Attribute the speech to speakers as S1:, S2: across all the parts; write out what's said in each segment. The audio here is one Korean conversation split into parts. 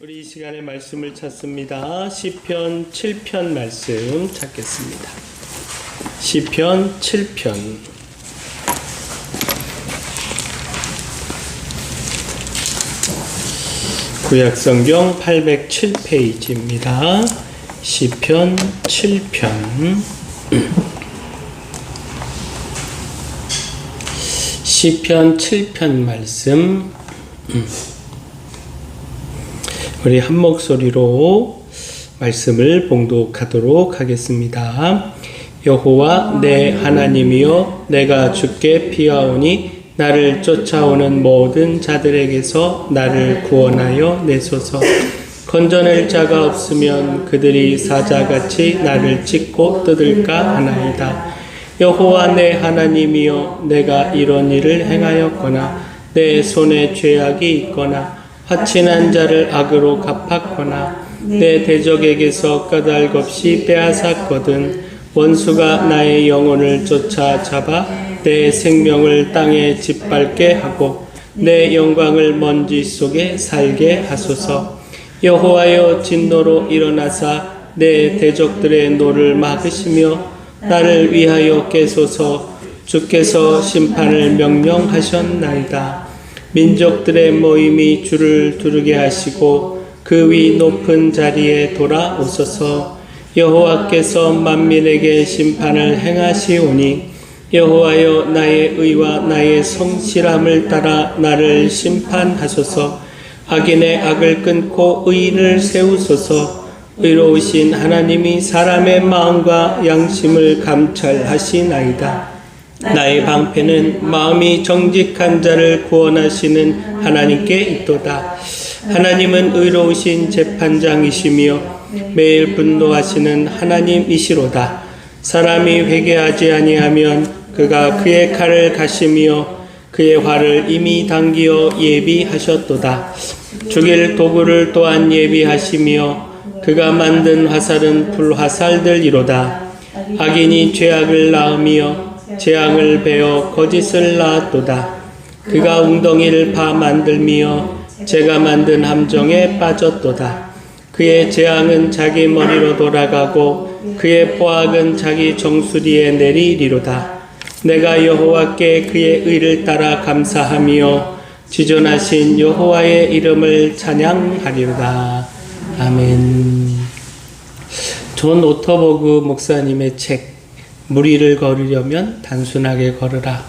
S1: 우리 이 시간에 말씀을 찾습니다. 시편 7편 말씀 찾겠습니다. 시편 7편 구약 성경 807페이지입니다. 시편 7편 시편 7편 말씀 우리 한 목소리로 말씀을 봉독하도록 하겠습니다. 여호와 내 하나님이여 내가 주께 피하오니 나를 쫓아오는 모든 자들에게서 나를 구원하여 내소서 건져낼 자가 없으면 그들이 사자같이 나를 찢고 뜯을까 하나이다. 여호와 내 하나님이여 내가 이런 일을 행하였거나 내 손에 죄악이 있거나 화친한 자를 악으로 갚았거나 내 대적에게서 까닭 없이 빼앗았거든 원수가 나의 영혼을 쫓아 잡아 내 생명을 땅에 짓밟게 하고 내 영광을 먼지 속에 살게 하소서. 여호와여 진노로 일어나사 내 대적들의 노를 막으시며 나를 위하여 깨소서. 주께서 심판을 명령하셨나이다. 민족들의 모임이 주를 두르게 하시고 그 위 높은 자리에 돌아오소서. 여호와께서 만민에게 심판을 행하시오니 여호와여 나의 의와 나의 성실함을 따라 나를 심판하소서. 악인의 악을 끊고 의인을 세우소서. 의로우신 하나님이 사람의 마음과 양심을 감찰하시나이다. 나의 방패는 마음이 정직한 자를 구원하시는 하나님께 있도다. 하나님은 의로우신 재판장이시며 매일 분노하시는 하나님이시로다. 사람이 회개하지 아니하면 그가 그의 칼을 가시며 그의 화를 이미 당기어 예비하셨도다. 죽일 도구를 또한 예비하시며 그가 만든 화살은 불화살들이로다. 악인이 죄악을 낳으며 재앙을 베어 거짓을 낳았도다. 그가 웅덩이를 파 만들며 제가 만든 함정에 빠졌도다. 그의 재앙은 자기 머리로 돌아가고 그의 포악은 자기 정수리에 내리리로다. 내가 여호와께 그의 의를 따라 감사하며 지존하신 여호와의 이름을 찬양하리로다. 아멘. 존 오터버그 목사님의 책 무리를 걸으려면 단순하게 걸으라.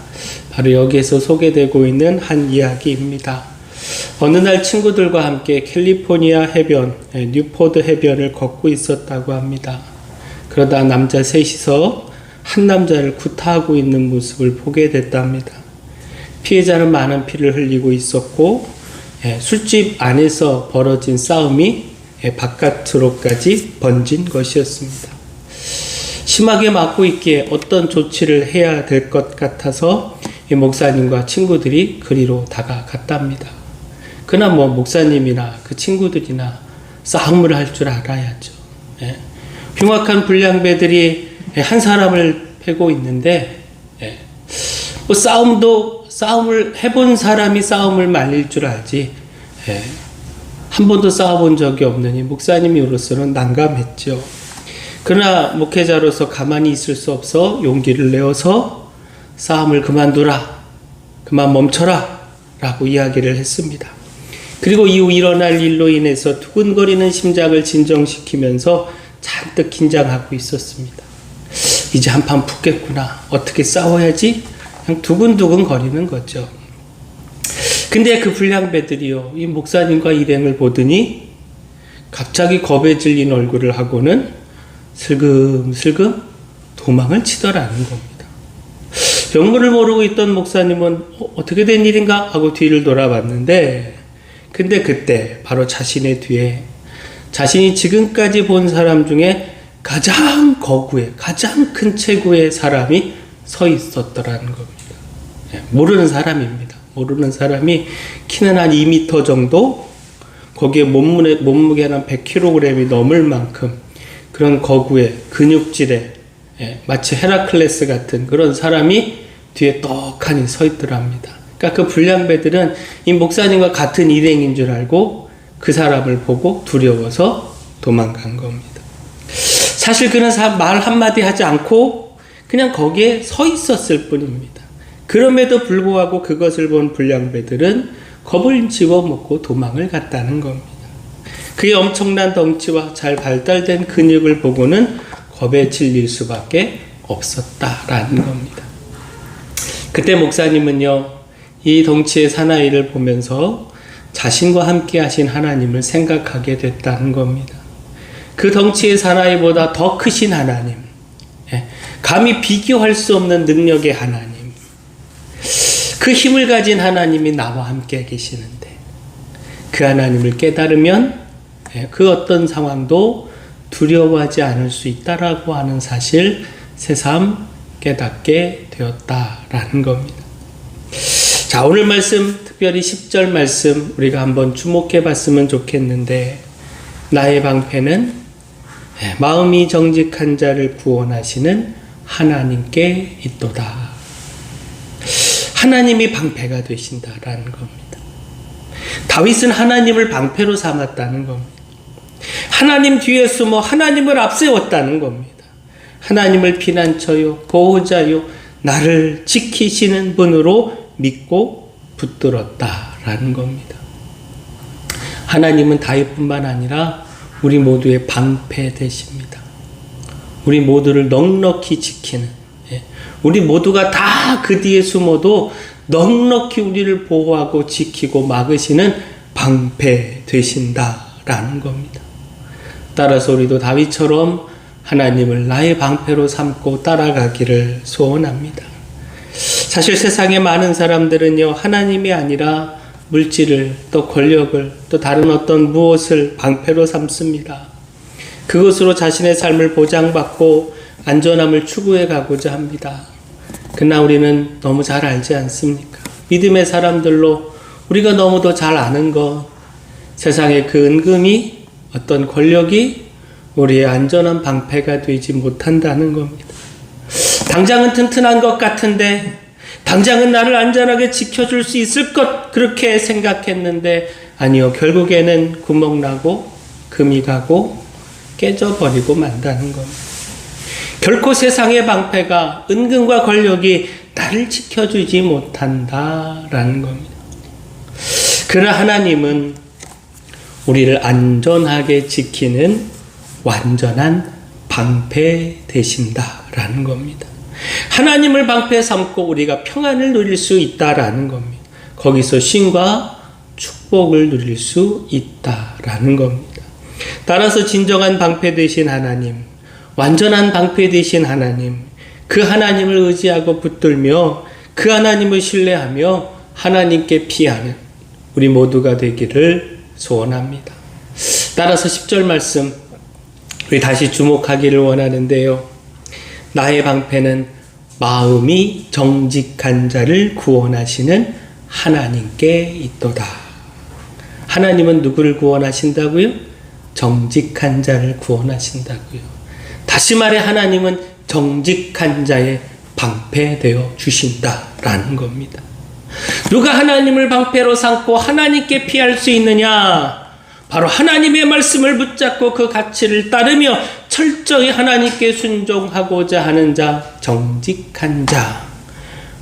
S1: 바로 여기에서 소개되고 있는 한 이야기입니다. 어느 날 친구들과 함께 캘리포니아 해변, 예, 뉴포드 해변을 걷고 있었다고 합니다. 그러다 남자 셋이서 한 남자를 구타하고 있는 모습을 보게 됐답니다. 피해자는 많은 피를 흘리고 있었고, 예, 술집 안에서 벌어진 싸움이 예, 바깥으로까지 번진 것이었습니다. 심하게 맞고 있기에 어떤 조치를 해야 될 것 같아서 이 목사님과 친구들이 그리로 다가갔답니다. 그나 뭐 목사님이나 그 친구들이나 싸움을 할 줄 알아야죠. 예. 흉악한 불량배들이 한 사람을 패고 있는데 예. 뭐 싸움도 싸움을 해본 사람이 싸움을 말릴 줄 알지 예. 한 번도 싸워본 적이 없느니 목사님으로서는 난감했죠. 그러나 목회자로서 가만히 있을 수 없어 용기를 내어서 싸움을 그만두라, 그만 멈춰라, 라고 이야기를 했습니다. 그리고 이후 일어날 일로 인해서 두근거리는 심장을 진정시키면서 잔뜩 긴장하고 있었습니다. 이제 한판 붙겠구나. 어떻게 싸워야지? 그냥 두근두근 거리는 거죠. 근데 그 불량배들이요, 이 목사님과 일행을 보더니 갑자기 겁에 질린 얼굴을 하고는 슬금슬금 도망을 치더라는 겁니다. 영문을 모르고 있던 목사님은 어, 떻게 된 일인가 하고 뒤를 돌아봤는데 근데 그때 바로 자신의 뒤에 자신이 지금까지 본 사람 중에 가장 거구의 가장 큰 체구의 사람이 서 있었더라는 겁니다. 예, 모르는 사람입니다. 모르는 사람이 키는 한 2m 정도 거기에 몸무게, 몸무게는 한 100kg이 넘을 만큼 그런 거구의 근육질에 예, 마치 헤라클레스 같은 그런 사람이 뒤에 떡하니 서 있더랍니다. 그러니까 그 불량배들은 이 목사님과 같은 일행인 줄 알고 그 사람을 보고 두려워서 도망간 겁니다. 사실 그는 말 한마디 하지 않고 그냥 거기에 서 있었을 뿐입니다. 그럼에도 불구하고 그것을 본 불량배들은 겁을 집어먹고 도망을 갔다는 겁니다. 그의 엄청난 덩치와 잘 발달된 근육을 보고는 겁에 질릴 수밖에 없었다라는 겁니다. 그때 목사님은요, 이 덩치의 사나이를 보면서 자신과 함께 하신 하나님을 생각하게 됐다는 겁니다. 그 덩치의 사나이보다 더 크신 하나님, 예, 감히 비교할 수 없는 능력의 하나님, 그 힘을 가진 하나님이 나와 함께 계시는데, 그 하나님을 깨달으면 예, 그 어떤 상황도 두려워하지 않을 수 있다라고 하는 사실 새삼 깨닫게 되었다라는 겁니다. 자, 오늘 말씀, 특별히 10절 말씀 우리가 한번 주목해 봤으면 좋겠는데, 나의 방패는 마음이 정직한 자를 구원하시는 하나님께 있도다. 하나님이 방패가 되신다라는 겁니다. 다윗은 하나님을 방패로 삼았다는 겁니다. 하나님 뒤에 숨어 하나님을 앞세웠다는 겁니다. 하나님을 피난처요, 보호자요, 나를 지키시는 분으로 믿고 붙들었다라는 겁니다. 하나님은 다윗뿐만 아니라 우리 모두의 방패 되십니다. 우리 모두를 넉넉히 지키는, 예. 우리 모두가 다 그 뒤에 숨어도 넉넉히 우리를 보호하고 지키고 막으시는 방패 되신다라는 겁니다. 따라서 우리도 다윗처럼 하나님을 나의 방패로 삼고 따라가기를 소원합니다. 사실 세상에 많은 사람들은요, 하나님이 아니라 물질을 또 권력을 또 다른 어떤 무엇을 방패로 삼습니다. 그것으로 자신의 삶을 보장받고 안전함을 추구해 가고자 합니다. 그러나 우리는 너무 잘 알지 않습니까? 믿음의 사람들로 우리가 너무도 잘 아는 것, 세상의 그 은금이 어떤 권력이 우리의 안전한 방패가 되지 못한다는 겁니다. 당장은 튼튼한 것 같은데, 당장은 나를 안전하게 지켜줄 수 있을 것, 그렇게 생각했는데, 아니요. 결국에는 구멍나고, 금이 가고, 깨져버리고 만다는 겁니다. 결코 세상의 방패가 은근과 권력이 나를 지켜주지 못한다라는 겁니다. 그러나 하나님은 우리를 안전하게 지키는 완전한 방패 되신다라는 겁니다. 하나님을 방패 삼고 우리가 평안을 누릴 수 있다라는 겁니다. 거기서 신과 축복을 누릴 수 있다라는 겁니다. 따라서 진정한 방패 되신 하나님, 완전한 방패 되신 하나님, 그 하나님을 의지하고 붙들며 그 하나님을 신뢰하며 하나님께 피하는 우리 모두가 되기를 소원합니다. 따라서 10절 말씀 우리 다시 주목하기를 원하는데요. 나의 방패는 마음이 정직한 자를 구원하시는 하나님께 있도다. 하나님은 누구를 구원하신다고요? 정직한 자를 구원하신다고요. 다시 말해 하나님은 정직한 자의 방패 되어 주신다라는 겁니다. 누가 하나님을 방패로 삼고 하나님께 피할 수 있느냐? 바로 하나님의 말씀을 붙잡고 그 가치를 따르며 철저히 하나님께 순종하고자 하는 자, 정직한 자.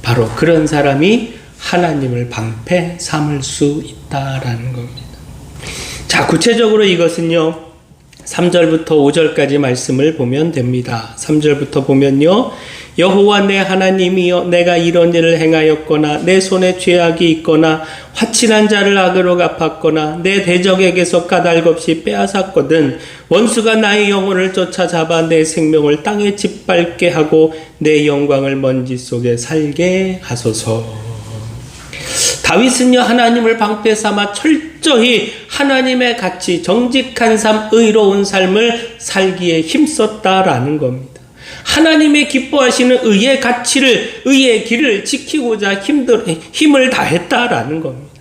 S1: 바로 그런 사람이 하나님을 방패 삼을 수 있다라는 겁니다. 자, 구체적으로 이것은요. 3절부터 5절까지 말씀을 보면 됩니다. 3절부터 보면요. 여호와 내 하나님이여 내가 이런 일을 행하였거나 내 손에 죄악이 있거나 화친한 자를 악으로 갚았거나 내 대적에게서 까닭없이 빼앗았거든 원수가 나의 영혼을 쫓아 잡아 내 생명을 땅에 짓밟게 하고 내 영광을 먼지 속에 살게 하소서 다윗은요 하나님을 방패 삼아 철저히 하나님의 가치 정직한 삶 의로운 삶을 살기에 힘썼다라는 겁니다. 하나님의 기뻐하시는 의의 가치를, 의의 길을 지키고자 힘들, 힘을 다했다라는 겁니다.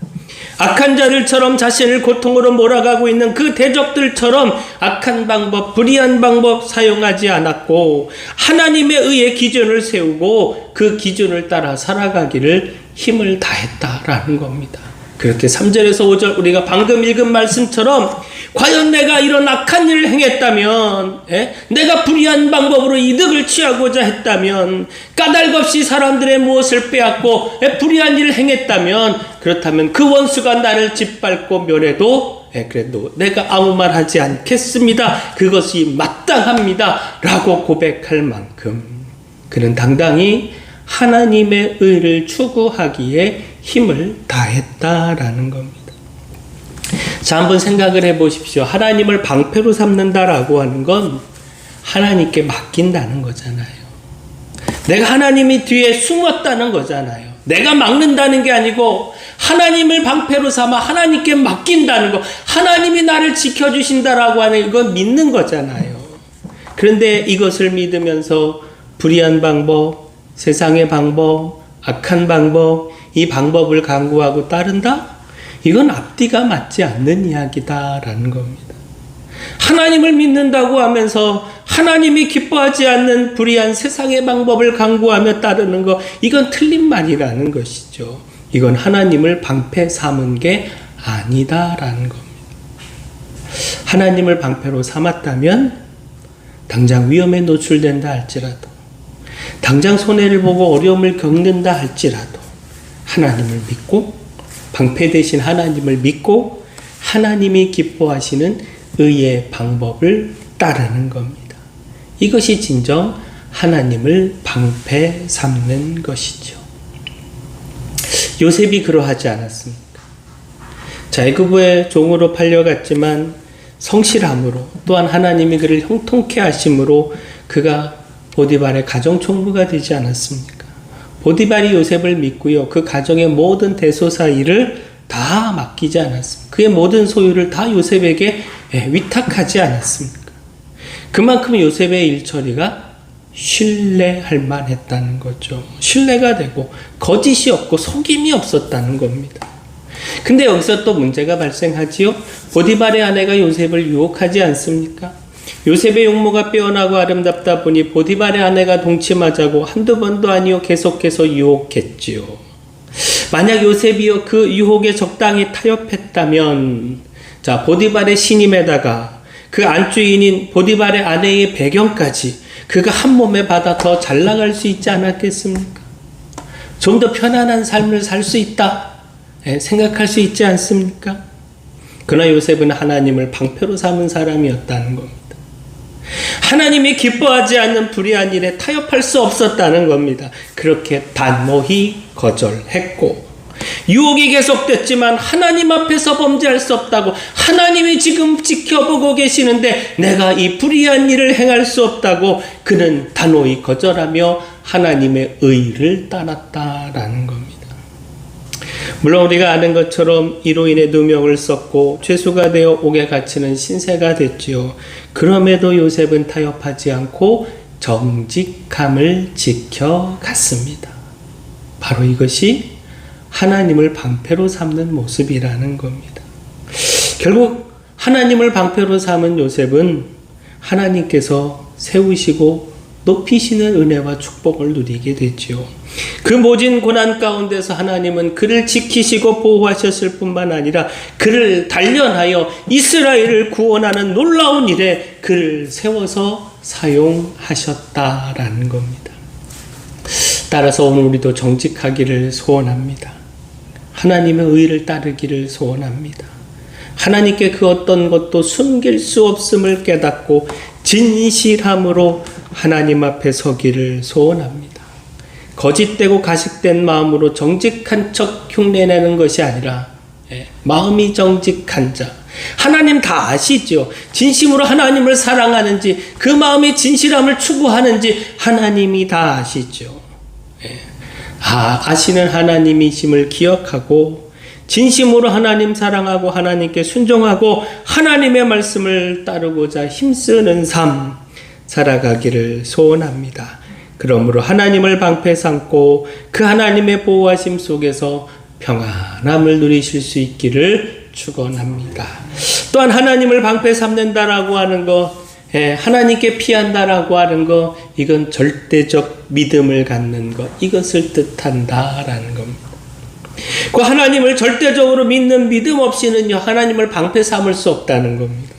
S1: 악한 자들처럼 자신을 고통으로 몰아가고 있는 그 대적들처럼 악한 방법, 불의한 방법 사용하지 않았고, 하나님의 의의 기준을 세우고 그 기준을 따라 살아가기를 힘을 다했다라는 겁니다. 그렇게 3절에서 5절 우리가 방금 읽은 말씀처럼 과연 내가 이런 악한 일을 행했다면 예? 내가 불의한 방법으로 이득을 취하고자 했다면 까닭 없이 사람들의 무엇을 빼앗고 예? 불의한 일을 행했다면 그렇다면 그 원수가 나를 짓밟고 멸해도 예, 그래도 내가 아무 말 하지 않겠습니다. 그것이 마땅합니다. 라고 고백할 만큼 그는 당당히 하나님의 의를 추구하기에 힘을 다했다라는 겁니다. 자, 한번 생각을 해 보십시오. 하나님을 방패로 삼는다라고 하는 건 하나님께 맡긴다는 거잖아요. 내가 하나님이 뒤에 숨었다는 거잖아요. 내가 막는다는 게 아니고 하나님을 방패로 삼아 하나님께 맡긴다는 거. 하나님이 나를 지켜주신다라고 하는 이건 믿는 거잖아요. 그런데 이것을 믿으면서 불의한 방법, 세상의 방법, 악한 방법, 이 방법을 강구하고 따른다? 이건 앞뒤가 맞지 않는 이야기다라는 겁니다. 하나님을 믿는다고 하면서 하나님이 기뻐하지 않는 불의한 세상의 방법을 강구하며 따르는 것, 이건 틀린 말이라는 것이죠. 이건 하나님을 방패 삼은 게 아니다라는 겁니다. 하나님을 방패로 삼았다면 당장 위험에 노출된다 할지라도 당장 손해를 보고 어려움을 겪는다 할지라도 하나님을 믿고 방패 대신 하나님을 믿고 하나님이 기뻐하시는 의의 방법을 따르는 겁니다. 이것이 진정 하나님을 방패 삼는 것이죠. 요셉이 그러하지 않았습니까? 자, 애굽의 종으로 팔려갔지만 성실함으로 또한 하나님이 그를 형통케 하심으로 그가 보디발의 가정 총무가 되지 않았습니까? 보디발이 요셉을 믿고요. 그 가정의 모든 대소사 일을 다 맡기지 않았습니까? 그의 모든 소유를 다 요셉에게 예, 위탁하지 않았습니까? 그만큼 요셉의 일처리가 신뢰할 만했다는 거죠. 신뢰가 되고 거짓이 없고 속임이 없었다는 겁니다. 근데 여기서 또 문제가 발생하지요. 보디발의 아내가 요셉을 유혹하지 않습니까? 요셉의 용모가 빼어나고 아름답다 보니 보디발의 아내가 동침하자고 한두 번도 아니요 계속해서 유혹했지요. 만약 요셉이요 그 유혹에 적당히 타협했다면 자 보디발의 신임에다가 그 안주인인 보디발의 아내의 배경까지 그가 한 몸에 받아 더 잘 나갈 수 있지 않았겠습니까? 좀 더 편안한 삶을 살 수 있다 예, 생각할 수 있지 않습니까? 그러나 요셉은 하나님을 방패로 삼은 사람이었다는 겁니다. 하나님이 기뻐하지 않는 불의한 일에 타협할 수 없었다는 겁니다. 그렇게 단호히 거절했고, 유혹이 계속됐지만 하나님 앞에서 범죄할 수 없다고 하나님이 지금 지켜보고 계시는데 내가 이 불의한 일을 행할 수 없다고 그는 단호히 거절하며 하나님의 의를 따랐다라는 겁니다. 물론 우리가 아는 것처럼 이로 인해 누명을 썼고 죄수가 되어 옥에 갇히는 신세가 됐지요. 그럼에도 요셉은 타협하지 않고 정직함을 지켜갔습니다. 바로 이것이 하나님을 방패로 삼는 모습이라는 겁니다. 결국 하나님을 방패로 삼은 요셉은 하나님께서 세우시고 높이시는 은혜와 축복을 누리게 됐지요. 그 모진 고난 가운데서 하나님은 그를 지키시고 보호하셨을 뿐만 아니라 그를 단련하여 이스라엘을 구원하는 놀라운 일에 그를 세워서 사용하셨다라는 겁니다. 따라서 오늘 우리도 정직하기를 소원합니다. 하나님의 의를 따르기를 소원합니다. 하나님께 그 어떤 것도 숨길 수 없음을 깨닫고 진실함으로 하나님 앞에 서기를 소원합니다. 거짓되고 가식된 마음으로 정직한 척 흉내내는 것이 아니라 예, 마음이 정직한 자. 하나님 다 아시죠? 진심으로 하나님을 사랑하는지 그 마음의 진실함을 추구하는지 하나님이 다 아시죠. 예, 아, 아시는 하나님이심을 기억하고 진심으로 하나님 사랑하고 하나님께 순종하고 하나님의 말씀을 따르고자 힘쓰는 삶 살아가기를 소원합니다. 그러므로 하나님을 방패 삼고 그 하나님의 보호하심 속에서 평안함을 누리실 수 있기를 축원합니다. 또한 하나님을 방패 삼는다라고 하는 거, 예, 하나님께 피한다라고 하는 거, 이건 절대적 믿음을 갖는 것, 이것을 뜻한다라는 겁니다. 그 하나님을 절대적으로 믿는 믿음 없이는요, 하나님을 방패 삼을 수 없다는 겁니다.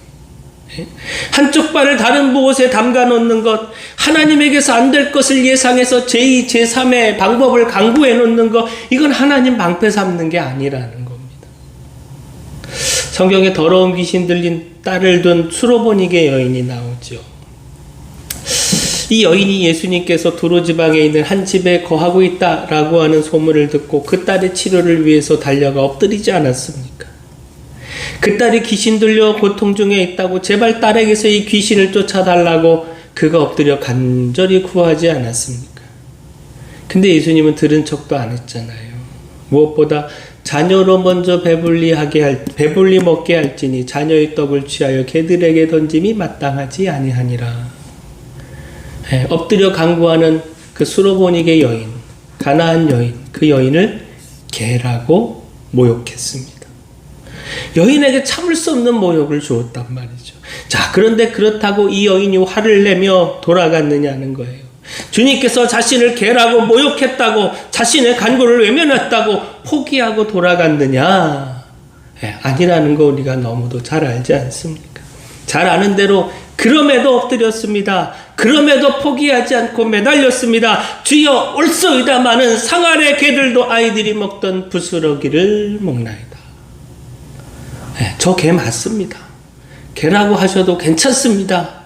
S1: 예? 한쪽 발을 다른 무엇에 담가 놓는 것, 하나님에게서 안 될 것을 예상해서 제2, 제3의 방법을 강구해 놓는 것, 이건 하나님 방패 삼는 게 아니라는 겁니다. 성경에 더러운 귀신 들린 딸을 둔 수로보니게 여인이 나오죠. 이 여인이 예수님께서 도로 지방에 있는 한 집에 거하고 있다라고 하는 소문을 듣고 그 딸의 치료를 위해서 달려가 엎드리지 않았습니까? 그 딸이 귀신 들려 고통 중에 있다고 제발 딸에게서 이 귀신을 쫓아달라고 그가 엎드려 간절히 구하지 않았습니까? 근데 예수님은 들은 척도 안 했잖아요. 무엇보다 자녀로 먼저 배불리 하게 할 배불리 먹게 할지니 자녀의 떡을 취하여 개들에게 던짐이 마땅하지 아니하니라. 예, 엎드려 강구하는 그 수로보닉의 여인, 가나안 여인, 그 여인을 개라고 모욕했습니다. 여인에게 참을 수 없는 모욕을 주었단 말이죠. 자, 그런데 그렇다고 이 여인이 화를 내며 돌아갔느냐는 거예요. 주님께서 자신을 개라고 모욕했다고 자신의 간구를 외면했다고 포기하고 돌아갔느냐? 예, 아니라는 거 우리가 너무도 잘 알지 않습니까? 잘 아는 대로 그럼에도 엎드렸습니다. 그럼에도 포기하지 않고 매달렸습니다. 주여 올소이다마는 상아래 개들도 아이들이 먹던 부스러기를 먹나이다. 네, 저개 맞습니다. 개라고 하셔도 괜찮습니다.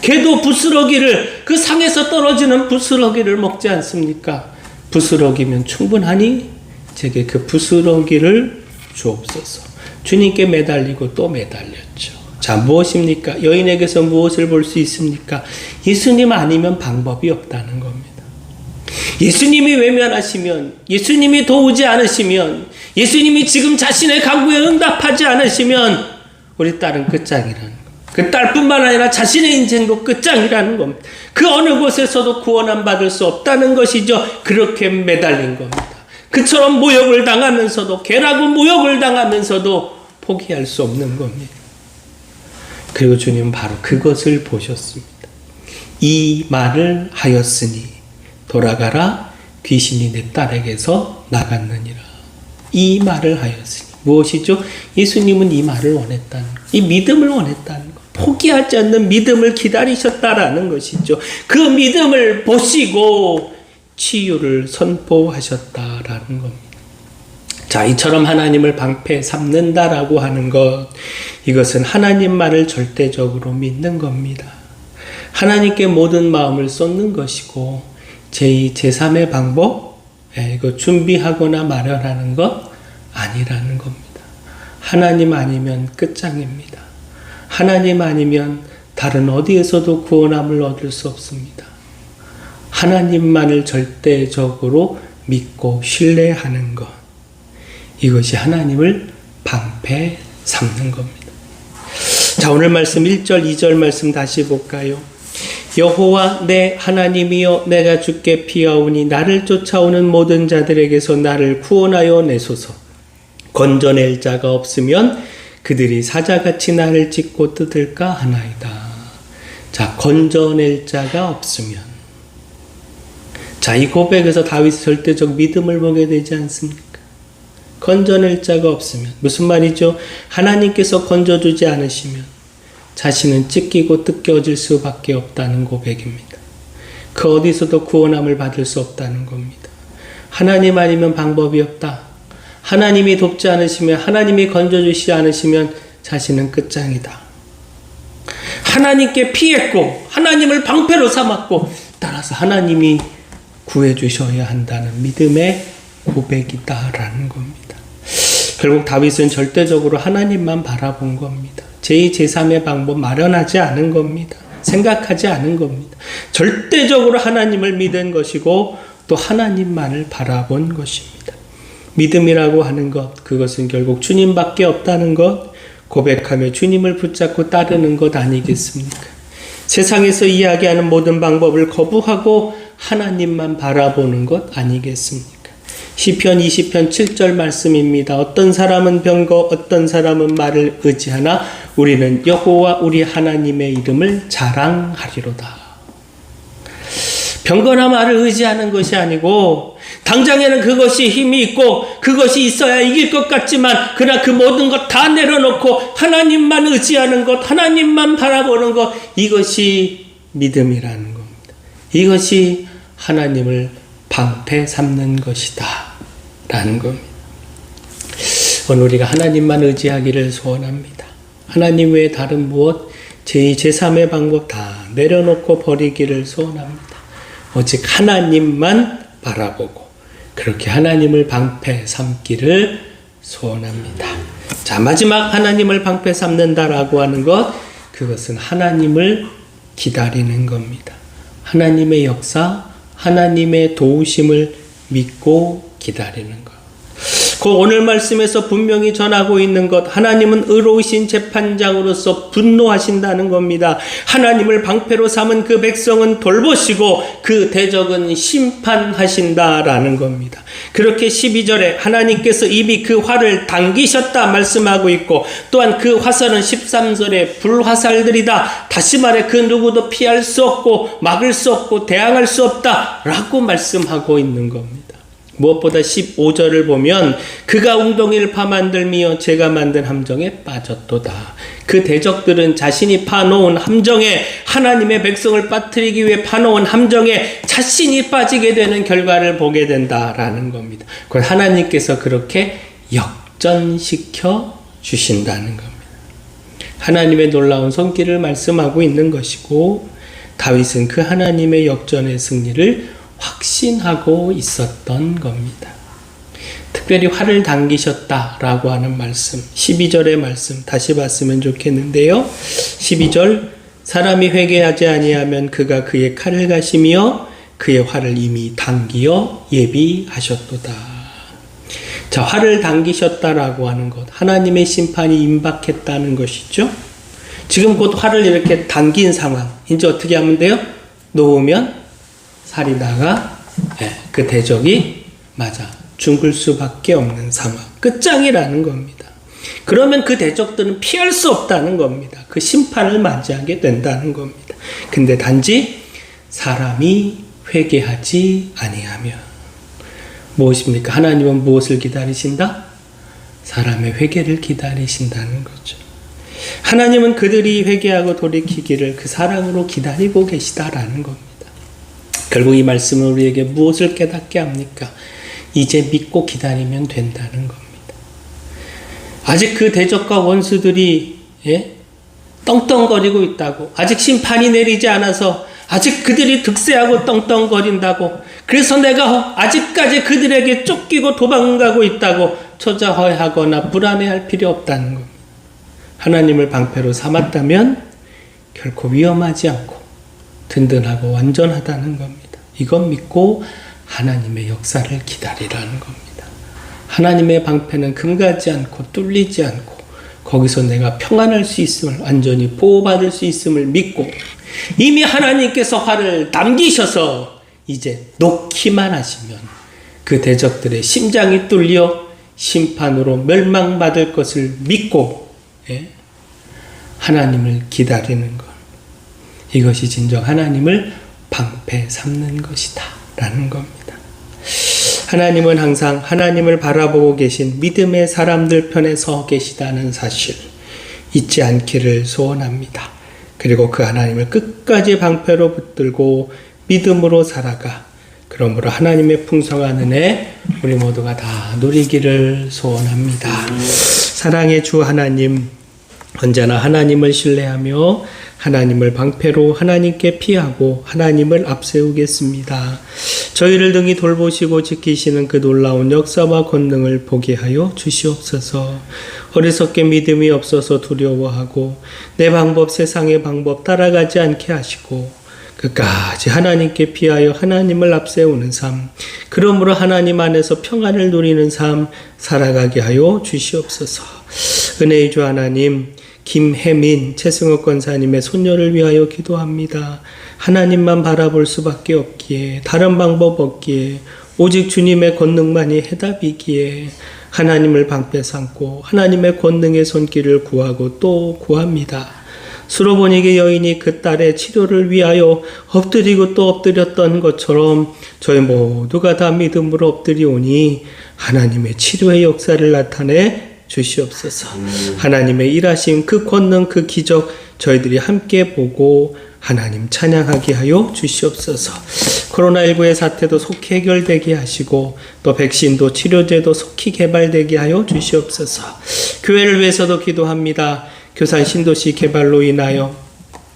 S1: 개도 부스러기를 그 상에서 떨어지는 부스러기를 먹지 않습니까? 부스러기면 충분하니 제게 그 부스러기를 주옵소서. 주님께 매달리고 또 매달렸죠. 자, 무엇입니까? 여인에게서 무엇을 볼 수 있습니까? 예수님 아니면 방법이 없다는 겁니다. 예수님이 외면하시면, 예수님이 도우지 않으시면, 예수님이 지금 자신의 간구에 응답하지 않으시면, 우리 딸은 끝장이라는. 그 딸뿐만 아니라 자신의 인생도 끝장이라는 겁니다. 그 어느 곳에서도 구원 받을 수 없다는 것이죠. 그렇게 매달린 겁니다. 그처럼 모욕을 당하면서도, 개라고 모욕을 당하면서도 포기할 수 없는 겁니다. 그리고 주님은 바로 그것을 보셨습니다. 이 말을 하였으니 돌아가라 귀신이 내 딸에게서 나갔느니라. 이 말을 하였으니 무엇이죠? 예수님은 이 말을 원했다는 것, 이 믿음을 원했다는 것, 포기하지 않는 믿음을 기다리셨다라는 것이죠. 그 믿음을 보시고 치유를 선포하셨다라는 겁니다. 자, 이처럼 하나님을 방패 삼는다라고 하는 것, 이것은 하나님만을 절대적으로 믿는 겁니다. 하나님께 모든 마음을 쏟는 것이고, 제2, 제3의 방법, 예, 이거 준비하거나 마련하는 것 아니라는 겁니다. 하나님 아니면 끝장입니다. 하나님 아니면 다른 어디에서도 구원함을 얻을 수 없습니다. 하나님만을 절대적으로 믿고 신뢰하는 것. 이것이 하나님을 방패 삼는 겁니다. 자, 오늘 말씀 1절, 2절 말씀 다시 볼까요? 여호와 내 하나님이여 내가 주께 피하오니 나를 쫓아오는 모든 자들에게서 나를 구원하여 내소서. 건져낼 자가 없으면 그들이 사자같이 나를 찢고 뜯을까 하나이다. 자, 건져낼 자가 없으면. 자, 이 고백에서 다윗 절대적 믿음을 보게 되지 않습니까? 건져낼 자가 없으면 무슨 말이죠? 하나님께서 건져주지 않으시면 자신은 찢기고 뜯겨질 수밖에 없다는 고백입니다. 그 어디서도 구원함을 받을 수 없다는 겁니다. 하나님 아니면 방법이 없다. 하나님이 돕지 않으시면 하나님이 건져주시 않으시면 자신은 끝장이다. 하나님께 피했고 하나님을 방패로 삼았고 따라서 하나님이 구해주셔야 한다는 믿음의 고백이다라는 겁니다. 결국 다윗은 절대적으로 하나님만 바라본 겁니다. 제2, 제3의 방법 마련하지 않은 겁니다. 생각하지 않은 겁니다. 절대적으로 하나님을 믿은 것이고 또 하나님만을 바라본 것입니다. 믿음이라고 하는 것, 그것은 결국 주님밖에 없다는 것, 고백하며 주님을 붙잡고 따르는 것 아니겠습니까? 세상에서 이야기하는 모든 방법을 거부하고 하나님만 바라보는 것 아니겠습니까? 시편 20편 7절 말씀입니다. 어떤 사람은 병거 어떤 사람은 말을 의지하나 우리는 여호와 우리 하나님의 이름을 자랑하리로다. 병거나 말을 의지하는 것이 아니고 당장에는 그것이 힘이 있고 그것이 있어야 이길 것 같지만 그러나 그 모든 것 다 내려놓고 하나님만 의지하는 것, 하나님만 바라보는 것 이것이 믿음이라는 겁니다. 이것이 하나님을 방패 삼는 것이다. 라는 겁니다. 오늘 우리가 하나님만 의지하기를 소원합니다. 하나님 외에 다른 무엇, 제2, 제3의 방법 다 내려놓고 버리기를 소원합니다. 오직 하나님만 바라보고 그렇게 하나님을 방패 삼기를 소원합니다. 자, 마지막 하나님을 방패 삼는다라고 하는 것, 그것은 하나님을 기다리는 겁니다. 하나님의 역사, 하나님의 도우심을 믿고 기다리는 것. 그 오늘 말씀에서 분명히 전하고 있는 것, 하나님은 의로우신 재판장으로서 분노하신다는 겁니다. 하나님을 방패로 삼은 그 백성은 돌보시고 그 대적은 심판하신다라는 겁니다. 그렇게 12절에 하나님께서 입이 그 활을 당기셨다 말씀하고 있고 또한 그 화살은 13절에 불화살들이다. 다시 말해 그 누구도 피할 수 없고 막을 수 없고 대항할 수 없다라고 말씀하고 있는 겁니다. 무엇보다 15절을 보면 그가 웅덩이를 파 만들며 제가 만든 함정에 빠졌도다. 그 대적들은 자신이 파놓은 함정에 하나님의 백성을 빠뜨리기 위해 파놓은 함정에 자신이 빠지게 되는 결과를 보게 된다라는 겁니다. 그 하나님께서 그렇게 역전시켜 주신다는 겁니다. 하나님의 놀라운 손길을 말씀하고 있는 것이고 다윗은 그 하나님의 역전의 승리를 확신하고 있었던 겁니다. 특별히 활을 당기셨다라고 하는 말씀, 12절의 말씀 다시 봤으면 좋겠는데요. 12절 사람이 회개하지 아니하면 그가 그의 칼을 가시며 그의 활을 이미 당기어 예비하셨도다. 자, 활을 당기셨다라고 하는 것, 하나님의 심판이 임박했다는 것이죠. 지금 곧 활을 이렇게 당긴 상황, 이제 어떻게 하면 돼요? 놓으면 살이다가 예, 그 대적이 맞아 죽을 수밖에 없는 상황 끝장이라는 겁니다. 그러면 그 대적들은 피할 수 없다는 겁니다. 그 심판을 맞이하게 된다는 겁니다. 근데 단지 사람이 회개하지 아니하면 무엇입니까? 하나님은 무엇을 기다리신다? 사람의 회개를 기다리신다는 거죠. 하나님은 그들이 회개하고 돌이키기를 그 사랑으로 기다리고 계시다라는 겁니다. 결국 이 말씀은 우리에게 무엇을 깨닫게 합니까? 이제 믿고 기다리면 된다는 겁니다. 아직 그 대적과 원수들이 예? 떵떵거리고 있다고 아직 심판이 내리지 않아서 아직 그들이 득세하고 떵떵거린다고 그래서 내가 아직까지 그들에게 쫓기고 도망가고 있다고 초자허하거나 불안해할 필요 없다는 겁니다. 하나님을 방패로 삼았다면 결코 위험하지 않고 든든하고 완전하다는 겁니다. 이것 믿고 하나님의 역사를 기다리라는 겁니다. 하나님의 방패는 금가지 않고 뚫리지 않고 거기서 내가 평안할 수 있음을 완전히 보호받을 수 있음을 믿고 이미 하나님께서 화를 남기셔서 이제 놓기만 하시면 그 대적들의 심장이 뚫려 심판으로 멸망받을 것을 믿고 예? 하나님을 기다리는 것 이것이 진정 하나님을 방패 삼는 것이다. 라는 겁니다. 하나님은 항상 하나님을 바라보고 계신 믿음의 사람들 편에 서 계시다는 사실 잊지 않기를 소원합니다. 그리고 그 하나님을 끝까지 방패로 붙들고 믿음으로 살아가 그러므로 하나님의 풍성한 은혜 우리 모두가 다 누리기를 소원합니다. 사랑의 주 하나님 언제나 하나님을 신뢰하며 하나님을 방패로 하나님께 피하고 하나님을 앞세우겠습니다. 저희를 등이 돌보시고 지키시는 그 놀라운 역사와 권능을 보게 하여 주시옵소서. 어리석게 믿음이 없어서 두려워하고 내 방법 세상의 방법 따라가지 않게 하시고 끝까지 하나님께 피하여 하나님을 앞세우는 삶, 그러므로 하나님 안에서 평안을 누리는 삶 살아가게 하여 주시옵소서. 은혜의 주 하나님, 김혜민 최승욱 권사님의 손녀를 위하여 기도합니다. 하나님만 바라볼 수밖에 없기에 다른 방법 없기에 오직 주님의 권능만이 해답이기에 하나님을 방패 삼고 하나님의 권능의 손길을 구하고 또 구합니다. 수로보니게 여인이 그 딸의 치료를 위하여 엎드리고 또 엎드렸던 것처럼 저희 모두가 다 믿음으로 엎드리오니 하나님의 치료의 역사를 나타내 주시옵소서. 하나님의 일하심 그 권능 그 기적 저희들이 함께 보고 하나님 찬양하게 하여 주시옵소서. 코로나19의 사태도 속히 해결되게 하시고 또 백신도 치료제도 속히 개발되게 하여 주시옵소서. 교회를 위해서도 기도합니다. 교산 신도시 개발로 인하여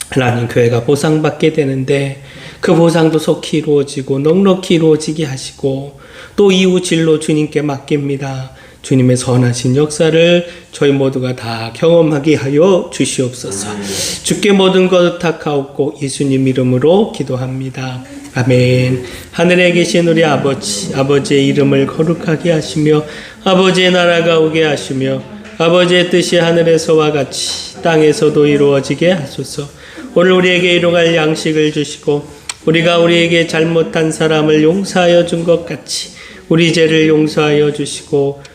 S1: 하나님 교회가 보상받게 되는데 그 보상도 속히 이루어지고 넉넉히 이루어지게 하시고 또 이후 진로 주님께 맡깁니다. 주님의 선하신 역사를 저희 모두가 다 경험하게 하여 주시옵소서. 주께 모든 것 탁하옵고 예수님 이름으로 기도합니다. 아멘. 하늘에 계신 우리 아버지, 아버지의 이름을 거룩하게 하시며 아버지의 나라가 오게 하시며 아버지의 뜻이 하늘에서와 같이 땅에서도 이루어지게 하소서. 오늘 우리에게 일용할 양식을 주시고 우리가 우리에게 잘못한 사람을 용서하여 준 것 같이 우리 죄를 용서하여 주시고